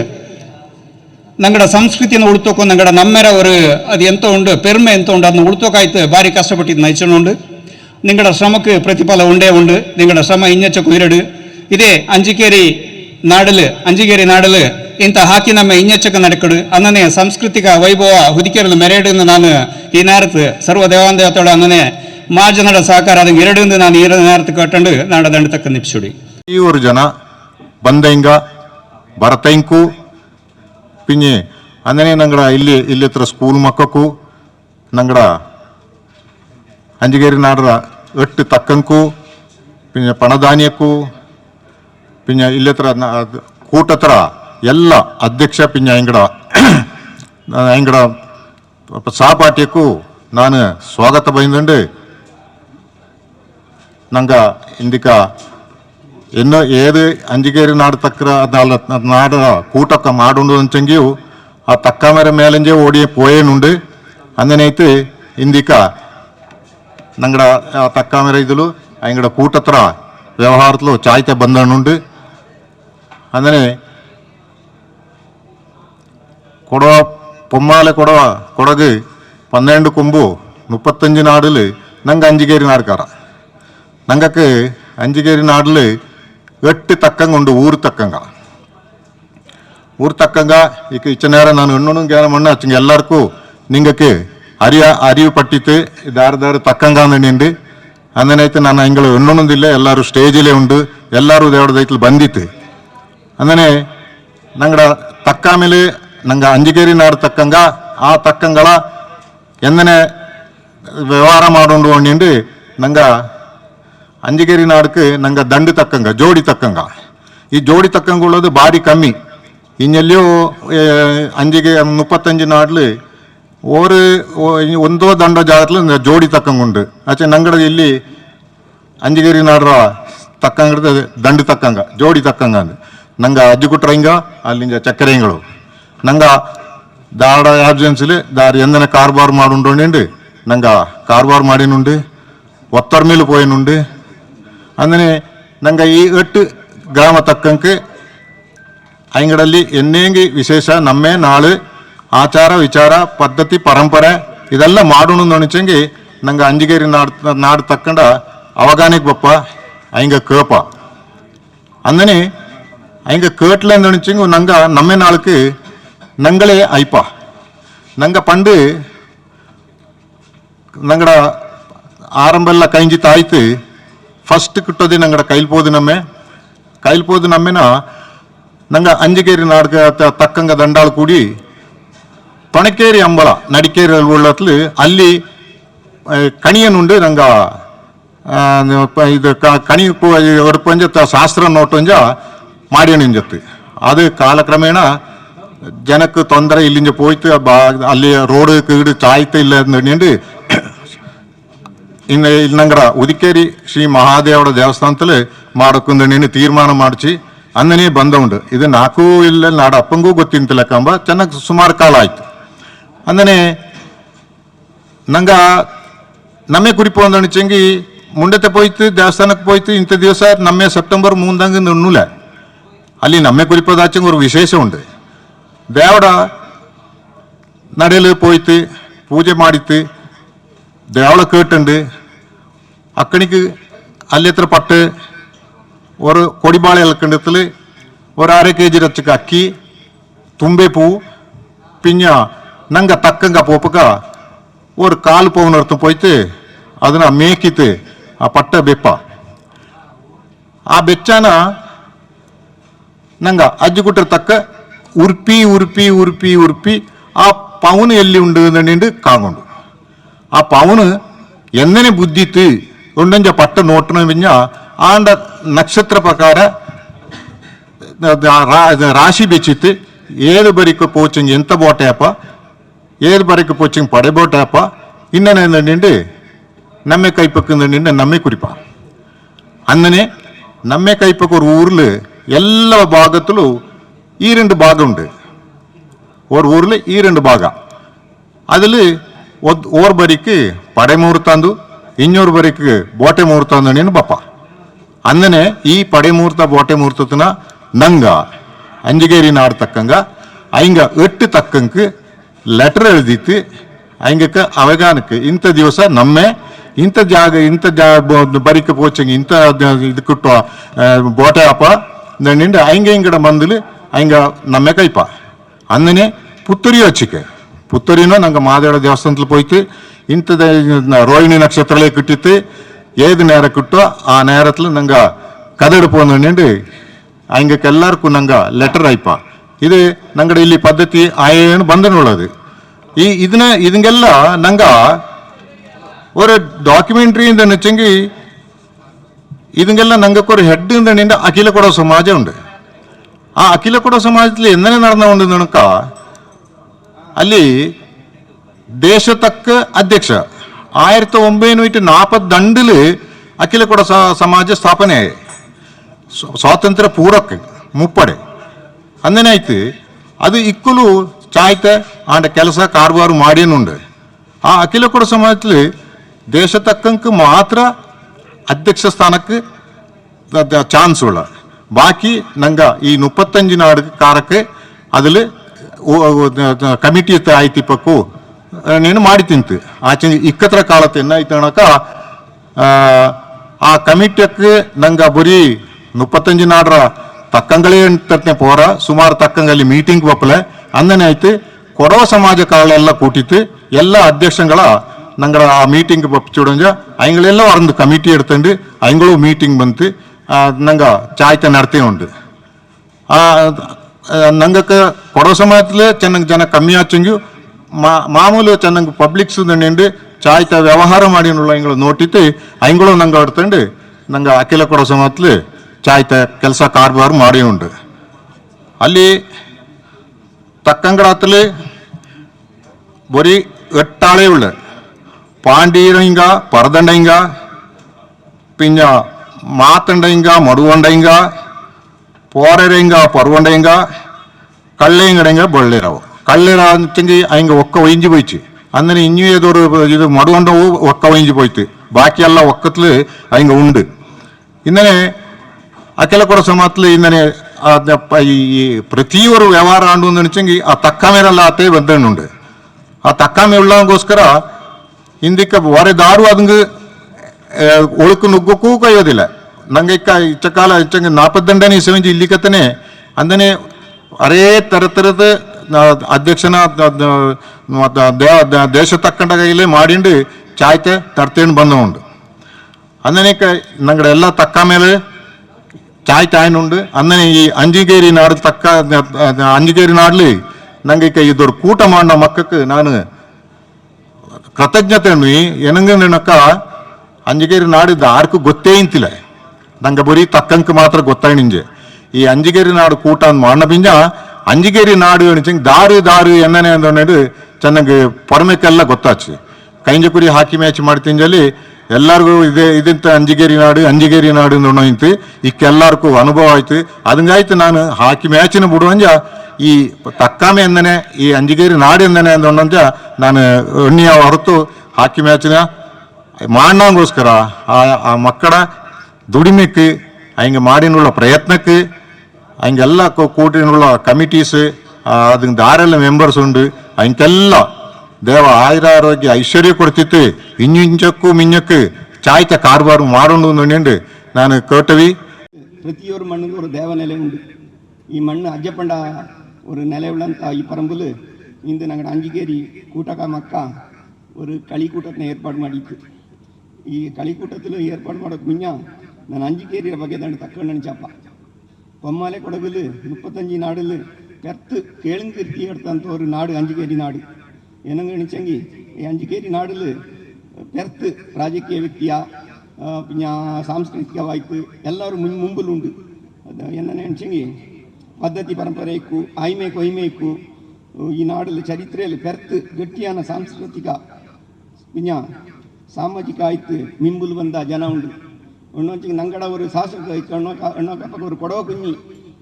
ನಂಗಡ ಸಂಸ್ಕೃತಿಯನ್ನು ಉಳ್ತೋಕು, ನಂಗಡ ನಮ್ಮೆರ ಅವರು ಅದು ಎಂತ ಉಂಡು, ಪೆರ್ಮೆ ಎಂತ ಉಂಡು ಅದನ್ನ ಉಳ್ತೋಕಾಯ್ತು, ಭಾರಿ ಕಷ್ಟಪಟ್ಟಿದ್ದು ಉಂಡು. ನಿಂಗಡ ಶ್ರಮಕ್ಕೆ ಪ್ರತಿಫಲ ಉಂಡೇ ಉಂಡು, ನಿಂಗಡ ಶ್ರಮ ಇನ್ನೆಚ್ಚಕ್ಕೂ ಇರಡು. ಇದೇ ಅಂಜಿಕೇರಿ ನಾಡಲು ಅಂಜಿಗೇರಿ ನಾಡಲು, ಇಂಥ ಹಾಕಿ ನಮ್ಮ ಇನ್ನೆಚ್ಚಕ ನಡಕಡು. ಅನ್ನನೆ ಸಾಂಸ್ಕೃತಿಕ ವೈಭವ ಹುದಿಕೆರಲು ಮೆರೆಯಡು ನಾನು ಈ നേരത്ത് സർവ്വദേവാന്തയത്തോടെ അങ്ങനെ ಮಾಜನಡ ಸಹಕಾರ ಅದಂಗೆ ಎರಡೊಂದು ನಾನು ಈ ನೇರಕ್ಕೆ ಕಟ್ಟಂಡು ನಾಡ ದಂಡ ತಕ್ಕ ನಿಪ್ಸುಡಿ. ಊರು ಜನ ಬಂದಂಗ, ಬರತೈಂಕು ಪಿಂಜಿ ಅಂದನೆ ನಂಗಡ ಇಲ್ಲಿ ಇಲ್ಲಿ ಹತ್ರ ಸ್ಕೂಲ್ ಮಕ್ಕಕ್ಕು ನಂಗಡ ಅಂಜಗೇರಿ ನಾಡದ ಎಟ್ಟು ತಕ್ಕಂಕು ಪಿಂಜ ಪಣಧಾನ್ಯಕ್ಕೂ ಪಿಂಜ ಇಲ್ಲಿ ಹತ್ರ ಕೂಟತ್ರ ಎಲ್ಲ ಅಧ್ಯಕ್ಷ ಪಿಂಜ ಹೆಂಗಡ ಹೆಂಗಡ அப்போ சாப்பாட்டியக்கு நான் சுவாகத்த பயந்துண்டு ನಂಗೆ ಇಂದಿಕ ಎನ್ನು ಏದು ಅಂಜಿಗೇರಿ ನಾಡು ತಕ್ಕರ ನಾಡ ಕೂಟಕ್ಕ ಮಾಡುಂಡು ಅಂಚೆಂಗಿಯು ಆ ತಕ್ಕ ಮೇರೆ ಮೇಲೆಂಜೆ ಓಡಿ ಪೋಯೇನುಂಡು ಅಂದನೈತೆ ಇಂದಿಕ ನಂಗಡ ಆ ತಕ್ಕ ಮೇರೆ ಇದುಲು ಅಂಗಡ ಕೂಟತ್ರ ವ್ಯವಹಾರತ್ಲು ಚಾಯ್ತೆ ಬಂದನುಂಡು ಅಂದನೆ ಕೊಡೋ പൊമ്മാലക്കുടവ കുടക് പന്ത്രണ്ട് കൊമ്പു മുപ്പത്തഞ്ച് നാടിൽ ഞങ്ങൾക്ക് അഞ്ചുകേരി നാടുക്കാറ ഞങ്ങൾക്ക് അഞ്ചുകേരി നാടിൽ എട്ട് തക്കം കൊണ്ട് ഊർ തക്കങ്ക ഊർ തക്കങ്ക ഇക്ക് ഇച്ച നേരം ഞാൻ എണ്ണൊന്നും കേരം എണ്ണ വെച്ചെങ്കിൽ എല്ലാവർക്കും നിങ്ങൾക്ക് அறியா அறிவுப்பட்டித்து தாறு தாறு தக்கங்காந்தண்டு அந்தநேத்து நான் எங்களை ஒன்னொன்றும் இல்லை எல்லாரும் ஸ்டேஜிலே உண்டு எல்லாரும் தேவட தைத்தில் பந்தித்து அந்தனே நாங்கட தக்காமலே ನಂಗೆ ಅಂಜಿಕೇರಿ ನಾಡು ತಕ್ಕಂಗ, ಆ ತಕ್ಕಂಗಳ ಎಂದನೆ ವ್ಯವಹಾರ ಮಾಡೋಣ ಅಂಡಿಂಡಿ ನಂಗೆ ಅಂಜಿಕೇರಿ ನಾಡಕ್ಕೆ ನಂಗೆ ದಂಡು ತಕ್ಕಂಗ, ಜೋಡಿ ತಕ್ಕಂಗ. ಈ ಜೋಡಿ ತಕ್ಕಂಗಳದು ಭಾರಿ ಕಮ್ಮಿ. ಇನ್ನೆಲ್ಲಿಯೋ ಅಂಜಿಗೆ ಮುಪ್ಪತ್ತಂಜಿ ನಾಡಲಿ ಓರ್ ಒಂದೋ ದಂಡ ಜಾಗದಲ್ಲಿ ಜೋಡಿ ತಕ್ಕಂಗುಂಡು ಆಚೆ ನಂಗಡ ಇಲ್ಲಿ ಅಂಜಿಗೇರಿ ನಾಡ್ರ ತಕ್ಕಂಗಡ್ದ ದಂಡು ತಕ್ಕಂಗ, ಜೋಡಿ ತಕ್ಕಂಗ ನಂಗೆ ಅಜ್ಜಿ ಕೊಟ್ರ ಹಿಂಗ ಅಲ್ಲಿಂದ ಚಕ್ಕರೆ ನಂಗೆ ದಾಡ ಏಜೆನ್ಸಿಲಿ ದಾರಿ ಎಂದನೆ ಕಾರ್ಬಾರ್ ಮಾಡುಂಟೋಂಡಿ ನಂಗೆ ಕಾರ್ಬಾರ್ ಮಾಡಿನುಂಡಿ ಒತ್ತರ್ ಮೇಲೆ ಪೋಯಿನುಂಡಿ ಅಂದರೆ ನಂಗೆ ಈ ಎಟ್ಟು ಗ್ರಾಮ ತಕ್ಕಂಕೆ ಅಂಗಡಲ್ಲಿ ಎನ್ನೇಂಗಿ ವಿಶೇಷ ನಮ್ಮೇ ನಾಳೆ ಆಚಾರ ವಿಚಾರ ಪದ್ಧತಿ ಪರಂಪರೆ ಇದೆಲ್ಲ ಮಾಡೋಣ ಅನಿಸಂಗಿ ನಂಗೆ ಅಂಜಿಗೇರಿ ನಾಡು ನಾಡು ತಕ್ಕಂಡ ಅವಗಾನಿಗೆ ಬಪ್ಪ ಹಂಗೆ ಕೇಪ ಅಂದನಿ ಹಂಗೆ ಕೇಟ್ಲೆಂದು ಅನಿಸಂಗು ನಂಗೆ ನಮ್ಮೆ ನಾಳಕ್ಕೆ ನಂಗಳೇ ಐಪ ನಂಗ ಪಂಡು ನಂಗಡ ಆರಂಭೆಲ್ಲ ಕೈಂಜಿತ ಆಯ್ತು ಫಸ್ಟ್ ಕಿಟ್ಟೋದೆ ನಂಗಡ ಕೈಲ್ಪೋದು ನಮ್ಮೆ ಕೈಲ್ಪೋದು ನಮ್ಮೆನ ನಂಗ ಅಂಜಿಗೇರಿ ನಾಡ್ಕ ತ- ತಕ್ಕಂಗ ದಂಡಾಳು ಕೂಡಿ ಪಣಕೇರಿ ಅಂಬಲ ನಡಿಕೇರಿ ಉಳ್ಳತ್ಲು ಅಲ್ಲಿ ಆ, ಕಣಿಯನುಂಡು ನಂಗ ಆ, ಪ- ಇದು ಕ- ಕಣಿ ಒಡಪಂಜ ಶಾಸ್ತ್ರ ನೋಟೊಂಜ ಮಾಡಿಯಣಿಂಜತ್ತು ಅದು ಕಾಲಕ್ರಮೇಣ ജനക്ക് തൊന്തര ഇല്ലിഞ്ച് പോയിട്ട് അല്ലി റോഡ് കീട് ചായത്ത് ഇല്ല എന്നുണ്ട് ಇನ್ನು ಇಲ್ಲಂಗರ ಉದಿಕೇರಿ ಶ್ರೀ ಮಹಾದೇವರ ದೇವಸ್ಥಾನದಲ್ಲಿ ಮಾಡೋಕ್ಕೊಂದು ನೀನು ತೀರ್ಮಾನ ಮಾಡಿಸಿ ಅಂದನೇ ಬಂದ ಉಂಡು ಇದು ನಾಲ್ಕೂ ಇಲ್ಲ, ನಾಡ ಅಪ್ಪಂಗೂ ಗೊತ್ತಿಂತಿಲ್ಲ ಕಂಬ, ಚೆನ್ನಾಗಿ ಸುಮಾರು ಕಾಲ ಆಯಿತು. ಅಂದನೇ ನಂಗ ನಮ್ಮೇ ಕುರಿಪು ಅಂದಣಿಚಂಗಿ ಮುಂಡತೆ ಪೋಯ್ತು, ದೇವಸ್ಥಾನಕ್ಕೆ ಪೋಯ್ತು, ಇಂಥ ದಿವಸ ನಮ್ಮೇ ಸೆಪ್ಟೆಂಬರ್ ಮೂಂದಂಗೆ ನುಣ್ಣುಲೆ. ಅಲ್ಲಿ ನಮ್ಮೇ ಕುರಿಪದಾಚಂಗೆ ಒಂದು ವಿಶೇಷ ಉಂಡು ದೇವರ ನಡೆಯಲು போய்த்து ಪೂಜೆ ಮಾಡಿತ್ತು ದೇವಳ ಕೇಟುಂಡು അക്കണിക്ക് അല്ലത്ര പട്ട് ഒരു കൊടിബാള ഇളക്കണ്ടത്തിൽ ഒരു അര കെ ജി രച്ചക്ക് അക്കി തുമ്പെ പൂ പിന്നെ നങ്ക തക്കങ്ക പോപ്പക്ക ഒരു കാൽ പൗനടുത്ത് പോയിട്ട് അതിനെ മേക്കിത്ത് ആ പട്ട ബെപ്പ ആ ബെച്ചാന ನಂಗೆ ಅಜ್ಜಿ ಕೊಟ್ಟರ ತಕ್ಕ ఉర్పి ఉర్పి ఉర్పి ఉర్పి ಆ ಪವನ್ ಎಲ್ಲಿ ಉಂಡು ಅಂದು ಕಾಗೊಂಡು ಆ ಪವನ್ ಎನ್ನೆ ಬುದ್ಧಿತ್ತು ಉಂಡಂಜ ಪಟ್ಟ ನೋಟಣ ಆಂಡ ನಕ್ಷತ್ರ ಪ್ರಕಾರ ರಾಶಿ ಬೆಚ್ಚಿತ್ತು ಏದು ಬರಿಕ ಪೋಚಿಂಗ್ ಎಂತ ಬೋಟೆಯಪ್ಪ ಏದು ಬರಿಕ ಪೋಚಿಂಗ್ ಪಡೆ ಬೋಟೆಯಪ್ಪ ಇನ್ನೇನೆಂದು ನಮ್ಮೆ ಕೈಪಕ್ಕಂದು ನಮ್ಮೆ ಕುರಿಪ ಅನ್ನನೆ ನಮ್ಮೆ ಕೈಪಕ್ಕ ஒரு ஊரில் எல்லா பாகத்திலும் ఈ రెండు బాగా ఉండు ஒரு ஊரில் ஈ ரெண்டு பாக அதில் ஓர் பரிக்கு படை முகூர்த்தாந்து இன்னொரு பரிக்கு போட்டை முகூர்த்தாந்துன்னு பாப்பா அந்தனே ಈ ಪಡೆ ಮುಹೂರ್ತ ಬೋಟೆ ಮುಹೂರ್ತತನ ನಂಗ ಅಂಜಗೇರಿ ನಾಡ್ ತಕ್ಕಂಗ ಐಂಗ ಎಟ್ಟು ತಕ್ಕಂಕ ಲೆಟರ್ எழுதித்து ಐಂಗಕ್ಕ ಅವಗಾನಕ್ಕೆ ಇಂಥ ದಿವಸ ನಮ್ಮೆ ಇಂಥ ಜಾಗ ಇಂಥ ಜಾಗ ಬರಿಕೆ ಪೋಚಂಗ ಇಂಥ ಇದಕ್ಕೆ ಬೋಟೆ ಅಪ್ಪ ನಿಂಡ ಐಂಗ ಇಂಗಡ ಮಂದಲು ಹಂಗೆ ನಮ್ಮ ಕೈಪ ಅಂದನೇ ಪುತ್ತೂರಿ ಹಚ್ಚಿಕೆ ಪುತ್ತೂರಿನೂ ನಂಗೆ ಮಾದೇಡ ದೇವಸ್ಥಾನದಲ್ಲಿ ಹೋಯ್ತು ಇಂಥದ ರೋಹಿಣಿ ನಕ್ಷತ್ರಲೇ ಕಿಟ್ಟಿತ್ತು ஏது நேரம் கிட்டோ ஆ நேரத்தில் நாங்கள் கதடு போனோன்னு அங்கக்கு எல்லாருக்கும் நாங்கள் லெட்டர் ஆயிப்பா இது நங்கட ಇಲ್ಲಿ ಪದ್ಧತಿ ಆಯೇನು ಬಂದನುಳ್ಳದು ಈ ಇದನ್ನ ಇದೆಲ್ಲ ನಂಗ ஒரு ಡಾಕ್ಯುಮೆಂಟ್ರಿ എന്ന് വെച്ചെങ്കിൽ ഇതിങ്ങെല്ലാം ഞങ്ങൾക്ക് ഒരു ഹെഡ് നിന്നുണ്ട് അഖില കുട സമാജം ഉണ്ട് ಆ ಅಖಿಲ ಕೊಡೋ ಸಮಾಜದಲ್ಲಿ ಎಂದನೇ ನಡೆದ ಉಂಡು ನನಕ ಅಲ್ಲಿ ದೇಶತಕ್ಕ ಅಧ್ಯಕ್ಷ ആയിരത്തി ഒമ്പതിനൂറ്റി നാൽപ്പത്തിരണ്ടില് അഖില കുട സ- സമാജ സ്ഥാപനയായി ಸ್ವ- ಸ್ವಾತಂತ್ರ್ಯ ಪೂರಕ್ಕೆ ಮುಪ್ಪಡೆ ಅಂದನಾಯ್ತು ಅದು ಇಕ್ಕಲು ಚಾಯ್ತೆ ಆಂಡ ಕೆಲಸ ಕಾರ್ಬಾರು ಮಾಡೇನುಂಡು ಆ ಅಖಿಲ ಕುಡ ಸಮಾಜದಲ್ಲಿ ದೇಶ ತಕ್ಕಂಕ ಮಾತ್ರ ಅಧ್ಯಕ್ಷ ಸ್ಥಾನಕ್ಕೆ ಚಾನ್ಸ್ ಉಳ್ಳ ಬಾಕಿ നങ്ക ಈ ಮುಪ್ಪತ್ತಂಜಿನ ಕಾರಕ್ಕೆ അതിൽ ಕಮಿಟಿ ಆಯ್ತಿಪ್ಪಕ್ಕು ನೀನು ಮಾಡಿ ತಿಂತು. ಆಚೆ ಇಕ್ಕತ್ರ ಕಾಲತ್ ಏನಾಯ್ತಣಕ ಆ ಕಮಿಟಿಯಕ್ಕೆ ನಂಗೆ ಬರೀ ಮುಪ್ಪತ್ತಂಜಿನ ಆಡ್ರ ತಕ್ಕಂಗಳೇ ತಟ್ಟನೆ ಪೋರ, ಸುಮಾರು ತಕ್ಕಂಗಲ್ಲಿ ಮೀಟಿಂಗ್ ಬಪ್ಪಲೆ ಅಂದನೆ ಆಯ್ತು ಕೊಡೋ ಸಮಾಜ ಕಾಳೆಲ್ಲ ಕೂಟಿತ್ತು ಎಲ್ಲ ಅಧ್ಯಕ್ಷಗಳ ನಂಗರ ಆ ಮೀಟಿಂಗ್ ಬಪ್ಪ ಚೂಡಂಜ ಅಯಂಗಳೆಲ್ಲ ಒಂದು ಕಮಿಟಿ ಎಡ್ತಂಡು ಅಯಂಗಳೂ ಮೀಟಿಂಗ್ ಬಂತು. ഞങ്ങൾ ചായത്തെ നടത്തിയുണ്ട് ആ ഞങ്ങൾക്ക് ಕೊಡೋ ಸಮಯದಲ್ಲೇ ಚೆನ್ನಾಗಿ ಜನ ಕಮ್ಮಿ ಆಚಂಗು ಮಾ, ಮಾಮೂಲು ಚೆನ್ನಾಗಿ ಪಬ್ಲಿಕ್ಸ್ ನಿಂಡು ಚಾಯ್ತ ವ್ಯವಹಾರ ಮಾಡಿ ಹಿಂಗಳು ನೋಟಿತ್ತು ಅಯಿಂಗಳು ನಂಗೆ ಆಡ್ತಂಡು ನಂಗೆ ಅಖಿಲ ಕೊಡೋ ಸಮಯದಲ್ಲಿ ಚಾಯ್ತ ಕೆಲಸ ಕಾರ್ಬಾರ್ ಮಾಡಿ ಉಂಡು ಅಲ್ಲಿ ತಕ್ಕಂಗಡಾತಲ್ಲಿ ಬರೀ ಎಟ್ಟಾಳೆ ಉಳ್ಳ. ಪಾಂಡೀರಿಂಗ ಪರದಂಡಿಂಗ ಪಿಂಜ மாத்தண்டைங்கா மடுவண்டைங்கா పోరేరేంగా పరువండేంగా కళ్ళేంగడేంగా బొళ్ళేరావు కళ్ళేరా అంతంగి ఆయన ఒక్క ఒయించి పోయిచ్చు అందరి ఇన్యూ ఏదో ఇది మడుగొండవు ఒక్క ఒయించి పోయిచ్చు బాకీ అల్ల ఒక్కతులు ఆయన ఉండు ఇందనే అఖిల కొడ సమాతులు ఇందనే ఈ ప్రతి ఒరు వ్యవహార ఆండు ಅಂಚಂಗಿ ಆ ತಕ್ಕ ಮೇರೆಲ್ಲ ಆತೆ ಬಂದಂಡು ಆ ತಕ್ಕ ಮೇಳಗೋಸ್ಕರ ಹಿಂದಿಕ್ಕ ಹೊರೆ ದಾರು ಅದಂಗೆ ಒಳಕು ನುಗ್ಗಕ್ಕೂ ಕೈಯೋದಿಲ್ಲ ನಂಗೆ ಇಚ್ಚ ಕಾಲ ಹೆಚ್ಚಂಗೆ ನಾಲ್ಪತ್ತೆಂಟನೇ ಇಲ್ಲಿ ಕತ್ತನೆ ಅಂದನೆ ಅರೇ ಥರ ಥರದ ಅಧ್ಯಕ್ಷನ ದೇಶ ತಕ್ಕಂಡ ಕೈಲೇ ಮಾಡಿಂಡು ಚಾಯ್ತೆ ತರ್ತೇನು ಉಂಡು ಅಂದನೆ ಕ ನಂಗಡೆ ಎಲ್ಲ ತಕ್ಕ ಮೇಲೆ ಚಾಯ್ ತಾಯ್ನುಂಡು ಅಂದನೆ ಈ ಅಂಜಿಗೇರಿ ನಾಡು ತಕ್ಕ ಅಂಜಿಗೇರಿ ನಾಡ್ಲಿ ನಂಗೆ ಈಗ ಇದ್ರ ಕೂಟ ಮಾಡೋ ಮಕ್ಕಕ್ಕೆ ನಾನು ಕೃತಜ್ಞತೆ ಏನಂಗ ನಿನ್ನಕ್ಕ ಅಂಜಿಗೇರಿ ನಾಡಿದ್ದು ಆರ್ಕು ಗೊತ್ತೇ ಇಂತಿಲ್ಲ. ನಂಗೆ ಬರೀ ತಕ್ಕಂಕ ಮಾತ್ರ ಗೊತ್ತಾಯಿನಿಂಜೆ ಈ ಅಂಜಿಗೇರಿ ನಾಡು ಕೂಟ ಅಂದ್ ಮಾಡ ಪಿಂಜ, ಅಂಜಿಗೇರಿ ನಾಡು ಎಣಿಚಂಗ್ ದಾರು ದಾರು ಎನ್ನನೆ ಅಂದೊಂಡು ಚೆನ್ನಾಗಿ ಪೊರಮೆಕ್ಕೆಲ್ಲ ಗೊತ್ತಾಚು. ಕೈಂಜ ಕುರಿ ಹಾಕಿ ಮ್ಯಾಚ್ ಮಾಡ್ತಿಂಜಲ್ಲಿ ಎಲ್ಲರಿಗೂ ಇದೇ ಇದಂತ ಅಂಜಿಗೇರಿ ನಾಡು ಅಂಜಿಗೇರಿ ನಾಡು ಇಂತು. ಇಕ್ಕೆಲ್ಲರಿಗೂ ಅನುಭವ ಆಯ್ತು. ಅದಂಗಾಯ್ತು ನಾನು ಹಾಕಿ ಮ್ಯಾಚಿನ ಬಿಡುವಂಜ ಈ ತಕ್ಕಾಮೆ ಎಂದನೆ ಈ ಅಂಜಿಗೇರಿ ನಾಡು ಎಂದನೆ ಅಂದೊಂದಂಜ ನಾನು ಎಣ್ಣೆಯ ಹೊರತು ಹಾಕಿ ಮ್ಯಾಚಿನ ಮಾಡಣಗೋಸ್ಕರ ಆ ಮಕ್ಕಳ ದುಡಿಮೆಕ್ಕೆ ಹಂಗೆ ಮಾಡಿനുള്ള ಪ್ರಯತ್ನಕ್ಕೆ ಹಂಗೆಲ್ಲ ಕೂಟಿനുള്ള ಕಮಿಟೀಸ್ ಅದಕ್ಕೆ ದಾರೆಲ್ಲ ಮೆಂಬರ್ಸ್ ಉಂಡು ಅಂಕೆಲ್ಲ ದೇವ ಆಯುರ ಆರೋಗ್ಯ ಐಶ್ವರ್ಯ ಕೊಡ್ತಿತ್ತು ಇಂಜಿಂಚಕ್ಕೂ ಮಿಂಚಕ್ಕೂ ಚಾಯ್ತ ಕಾರ್ಬಾರು ಮಾಡೋಣ ನೋಡಿಂಡು ನಾನು ಕೇಟವಿ ಪ್ರತಿಯೊರು ಮಣ್ಣಿಗೆ ஒரு தேவநிலை உண்டு ಈ ಮಣ್ಣು ಅಜ್ಜಪಂಡ ஒரு நிலையுள்ளந்த இப்பரம்பில் இந்த நாங்கள் அஞ்சிகேரி கூட்டக்கா மக்கா ஒரு களி கூட்டத்தை ஏற்பாடு மாடிட்டு ఈ కలికూటతిలో ఏర్పాటు మాడక ముంజా ನಾನು ಅಂಜಿಕೇರಿಯ ಬಗ್ಗೆ ನಾನು ತಕ್ಕೊಂಡು ನೆನಚಪ್ಪ ಕೊಮ್ಮಾಲೆ ಕೊಡಗಲು ಮುಪ್ಪತ್ತಂಜಿ ನಾಡಲು பெர்த்து கேளுங்கிருத்தி எடுத்தந்த ஒரு நாடு அஞ்சிகேரி நாடு என்னங்க நினைச்சங்கி அஞ்சிகேரி நாடில் பெர்த்து ராஜகீய வித்தியா പിന്നെ സാംസ്കൃതിക വായ്പ് എല്ലാവരും മുൻ മുമ്പിലുണ്ട് എന്നെ നെനച്ചെങ്കിൽ പദ്ധതി പരമ്പരയ്ക്കു ആയ്മയ്ക്കു ഒയ്മയ്ക്കു ഈ നാടിൽ ചരിത്രയിൽ പെർത്ത് ഗട്ടിയാണ് സാംസ്കൃതിക പിന്നെ ಸಾಮಾಜಿಕ ಆಯ್ತು ಮಿಂಬುಲ್ ಬಂದ ಜನ ಉಂಡು ಒಣ್ಣಿಗೆ ನಂಗಡ ಒಂದು ಶಾಸಕ ಅಣ್ಣೋ ಕಪ್ಪು ಕೊಡವ ಕುಮ್ಮಿ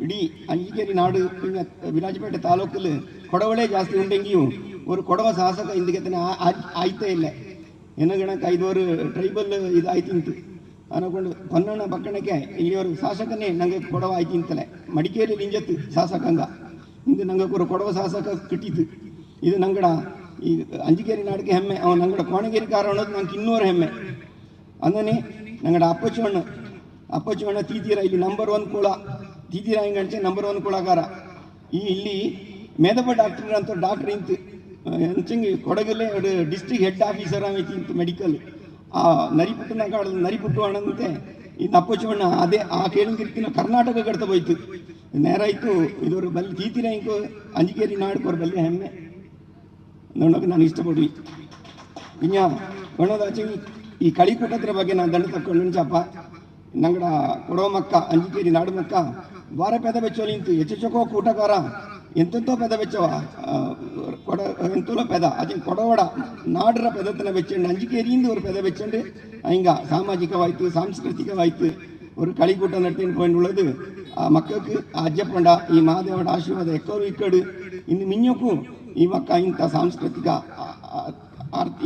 ಇಡೀ ಅಂಜಿಕೇರಿ ನಾಡು ಕುಲ್ಯ ವಿರಾಜಪೇಟೆ ತಾಲೂಕಲ್ಲಿ ಕೊಡವಳೇ ಜಾಸ್ತಿ ಉಂಡಂಗಿಯೂ ಒಂದು ಕೊಡವ ಸಾಸಕ ಇಂದು ಕೆತ್ತನೆ ಆಯ್ತು ಆಯ್ತ ಇಲ್ಲ. ಎಣ ಗಣಕ ಇದುವರು ಟ್ರೈಬಲ್ ಇದಾಯ್ತಿಂತು ಆನಗೊಂಡು ಹೊನ್ನಣ ಬಕ್ಕಣಕ್ಕೆ ಹಿಂಗವರು ಶಾಸಕನೇ ನಂಗೆ ಕೊಡವ ಆಯ್ತಿಂತಲೆ ಮಡಿಕೇರಿ ಲಿಂಜತ್ ಶಾಸಕಂಗ. ಇಂದು ನನಗೆ ಒರ ಕೊಡವ ಸಾಸಕ ಕಟಿತ್ ಇದು ನಂಗಡ ಈ ಅಂಜಿಕೇರಿ ನಾಡಿಗೆ ಹೆಮ್ಮೆ, ಅವ ನಂಗಡ ಕೋಣಗೇರಿ ಕಾರ ಅನ್ನೋದು ನಂಗೆ ಇನ್ನೂರು ಹೆಮ್ಮೆ. ಅಂದನೆ, ನಂಗಡ ಅಪ್ಪಚ್ಚವಣ್ಣ ಅಪ್ಪಚ್ಚವಣ್ಣ ತೀತೀರ ಇಲ್ಲಿ ನಂಬರ್ ಒನ್ ಕುಳ ತೀತೀರ ಹಿಂಗಂಚೆ ನಂಬರ್ ಒನ್ ಕುಳಗಾರ. ಈ ಇಲ್ಲಿ ಮೇಧಪ ಡಾಕ್ಟರ್ ಅಂತ ಡಾಕ್ಟರ್ ಇಂತ ಎಂಚಂಗಿ ಕೊಡಗಲ್ಲೇ ಡಿಸ್ಟ್ರಿಕ್ಟ್ ಹೆಡ್ ಆಫೀಸರ್ ಆಗೈತಿ ಇಂತು ಮೆಡಿಕಲ್ ಆ, ನರಿಪುಟ್ಟನ ಕಾಡಲು ನರಿಪುಟ್ಟು ಅಣ್ಣಂತೆ, ಈ ನಪ್ಪಚ್ಚವಣ್ಣ ಅದೇ, ಆ ಕೇಳಿಂಗಿರ್ತಿನ ಕರ್ನಾಟಕ ಕಡ್ತ ಹೋಯ್ತು. ನೇರಾಯ್ತು ಇದ್ರ ಬಲ್ಲಿ ತೀತಿರ ಇಂಕು ಅಂಜಿಕೇರಿ ನಾಡ್ಕೋರ್ ಬಲ್ಲಿ ಹೆಮ್ಮೆ. ನನಗೆ ನಾನು ಇಷ್ಟಪಡ್ವಿ ಇನ್ನ ಒಣದಾಚಿ ಈ ಕಳಿಕೂಟದ್ರ ಬಗ್ಗೆ ನಾನು ದಂಡ ತಕ್ಕೊಂಡಪ್ಪ ನಂಗಡ ಕೊಡೋಮಕ್ಕ ಅಂಜಿಕೇರಿ ನಾಡುಮಕ್ಕ ವಾರ ಪೆದ ಬೆಚ್ಚೋಲಿ ಇಂತು ಹೆಚ್ಚೆಚ್ಚಕೋ ಕೂಟಕಾರ ಎಂತೆಂತೋ ಪೆದ ಬೆಚ್ಚವ ಕೊಡ ಎಂತಲೋ ಪೆದ ಅದೇ ಕೊಡವಡ ನಾಡರ ಪೆದತನ ಬೆಚ್ಚಂಡು ಅಂಜಿಕೇರಿಯಿಂದ ஒரு ಪೆದ ಬೆಚ್ಚಂಡು ಹಿಂಗ ಸಾಮಾಜಿಕವಾಯ್ತು ಸಾಂಸ್ಕೃತಿಕವಾಯ್ತು ഒരു കളിക്കൂട്ടം நடத்தின்னு போயின்றுள்ளது மக்களுக்கு ಅಜ್ಜಪ್ಪಂಡ ಈ ಮಹಾದೇವನ ಆಶೀರ್ವಾದ ಎಕ್ಕರು ಇಕ್ಕಡು ಇನ್ನು ಮಿನ್ಯಕ್ಕೂ ಈ ಮಕ್ಕ ಇಂಥ ಸಾಂಸ್ಕೃತಿಕ